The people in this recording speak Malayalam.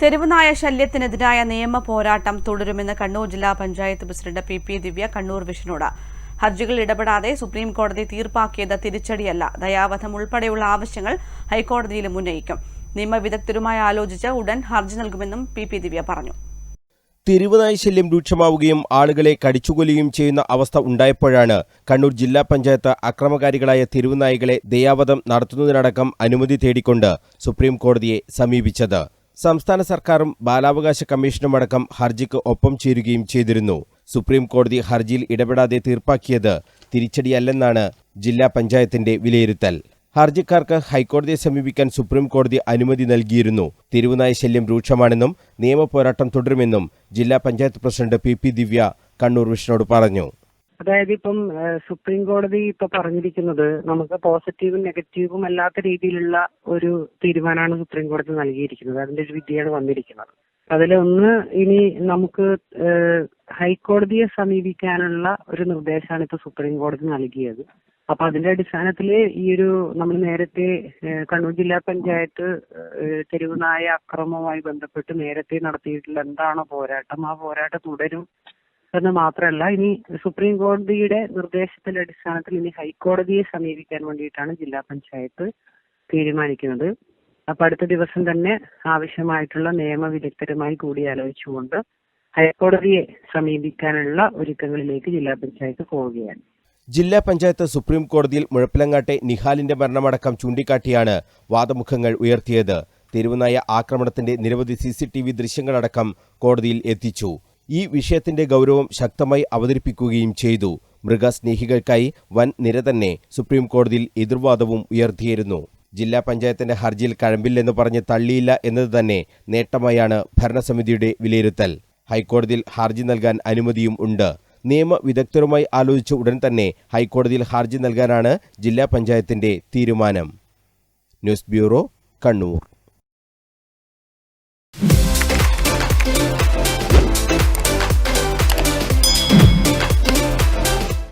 തെരുവുനായ ശല്യത്തിനെതിരായ നിയമ പോരാട്ടം തുടരുമെന്ന് കണ്ണൂർ ജില്ലാ panchayat president P P Divya Kannur വിഷനോട് ഹർജികൾ ഇടപെടാതെ സുപ്രീം കോടതി തീർപ്പാക്കിയത് തിരിച്ചടിയല്ല. ദയാവധം ഉൾപ്പെടെയുള്ള ആവശ്യങ്ങൾ ഹൈക്കോടതിയിലും ഉന്നയിക്കും. നിയമവിദഗ്ധരുമായി ആലോചിച്ച് ഉടൻ ഹർജി നൽകുമെന്നും പി പി ദിവ്യ പറഞ്ഞു. തെരുവുനായ ശല്യം രൂക്ഷമാവുകയും ആളുകളെ കടിച്ചുകൊല്ലുകയും ചെയ്യുന്ന അവസ്ഥ ഉണ്ടായപ്പോഴാണ് കണ്ണൂർ ജില്ലാ പഞ്ചായത്ത് അക്രമകാരികളായ തെരുവുനായികളെ ദയാവധം നടത്തുന്നതിനടക്കം അനുമതി തേടിക്കൊണ്ട് സുപ്രീം കോടതിയെ സമീപിച്ചത്. സംസ്ഥാന സർക്കാരും ബാലാവകാശ കമ്മീഷനും അടക്കം ഹർജിക്ക് ഒപ്പം ചേരുകയും ചെയ്തിരുന്നു. സുപ്രീം കോടതി ഹർജിയിൽ ഇടപെടാതെ തീർപ്പാക്കിയത് തിരിച്ചടിയല്ലെന്നാണ് ജില്ലാ പഞ്ചായത്തിന്റെ വിലയിരുത്തൽ. ഹർജിക്കാർക്ക് ഹൈക്കോടതിയെ സമീപിക്കാൻ സുപ്രീം കോടതി അനുമതി നൽകിയിരുന്നു. തെരുവുനായ ശല്യം രൂക്ഷമാണെന്നും നിയമപോരാട്ടം തുടരുമെന്നും ജില്ലാ panchayat president P P Divya Kannur വിഷ്ണുവോട് പറഞ്ഞു. അതായത് ഇപ്പം സുപ്രീം കോടതി ഇപ്പൊ പറഞ്ഞിരിക്കുന്നത് നമുക്ക് പോസിറ്റീവും നെഗറ്റീവും അല്ലാത്ത രീതിയിലുള്ള ഒരു തീരുമാനമാണ് സുപ്രീം കോടതി നൽകിയിരിക്കുന്നത്. അതിന്റെ ഒരു വിധിയാണ് വന്നിരിക്കുന്നത്. അതിലൊന്ന് ഇനി നമുക്ക് ഹൈക്കോടതിയെ സമീപിക്കാനുള്ള ഒരു നിർദ്ദേശമാണ് ഇപ്പൊ സുപ്രീം കോടതി നൽകിയത്. അപ്പൊ അതിന്റെ അടിസ്ഥാനത്തിൽ ഈ ഒരു നമ്മൾ നേരത്തെ കണ്ണൂർ ജില്ലാ പഞ്ചായത്ത് തെരുവുനായ അക്രമവുമായി ബന്ധപ്പെട്ട് നേരത്തെ നടത്തിയിട്ടുള്ള എന്താണോ പോരാട്ടം ആ പോരാട്ടം തുടരും. എന്ന് മാത്രമല്ല ഇനി സുപ്രീം കോടതിയുടെ നിർദ്ദേശത്തിന്റെ അടിസ്ഥാനത്തിൽ ഇനി ഹൈക്കോടതിയെ സമീപിക്കാൻ വേണ്ടിയിട്ടാണ് ജില്ലാ പഞ്ചായത്ത് തീരുമാനിക്കുന്നത്. അപ്പൊ അടുത്ത ദിവസം തന്നെ ആവശ്യമായിട്ടുള്ള നിയമവിദഗ്ധരുമായി കൂടിയാലോചിച്ചുകൊണ്ട് ഹൈക്കോടതിയെ സമീപിക്കാനുള്ള ഒരുക്കങ്ങളിലേക്ക് ജില്ലാ പഞ്ചായത്ത് പോവുകയാണ്. ജില്ലാ പഞ്ചായത്ത് സുപ്രീം കോടതിയിൽ മുഴപ്പിലങ്ങാട്ടെ നിഹാലിന്റെ മരണമടക്കം ചൂണ്ടിക്കാട്ടിയാണ് വാദമുഖങ്ങൾ ഉയർത്തിയത്. തെരുവുനായ ആക്രമണത്തിന്റെ നിരവധി സിസിടിവി ദൃശ്യങ്ങളടക്കം കോടതിയിൽ എത്തിച്ചു. ഈ വിഷയത്തിന്റെ ഗൗരവം ശക്തമായി അവതരിപ്പിക്കുകയും ചെയ്തു. മൃഗസ്നേഹികൾക്കായി വൻ നിര തന്നെ സുപ്രീം കോടതിയിൽ എതിർവാദവും ഉയർത്തിയിരുന്നു. ജില്ലാ പഞ്ചായത്തിന്റെ ഹർജിയിൽ കഴമ്പില്ലെന്ന് പറഞ്ഞ് തള്ളിയില്ല എന്നത് തന്നെ നേട്ടമായാണ് ഭരണസമിതിയുടെ വിലയിരുത്തൽ. ഹൈക്കോടതിയിൽ ഹർജി നൽകാൻ അനുമതിയും ഉണ്ട്. നിയമ വിദഗ്ധരുമായി ആലോചിച്ച് ഉടൻ തന്നെ ഹൈക്കോടതിയിൽ ഹർജി നൽകാനാണ് ജില്ലാ പഞ്ചായത്തിന്റെ തീരുമാനം. News bureau Kannur.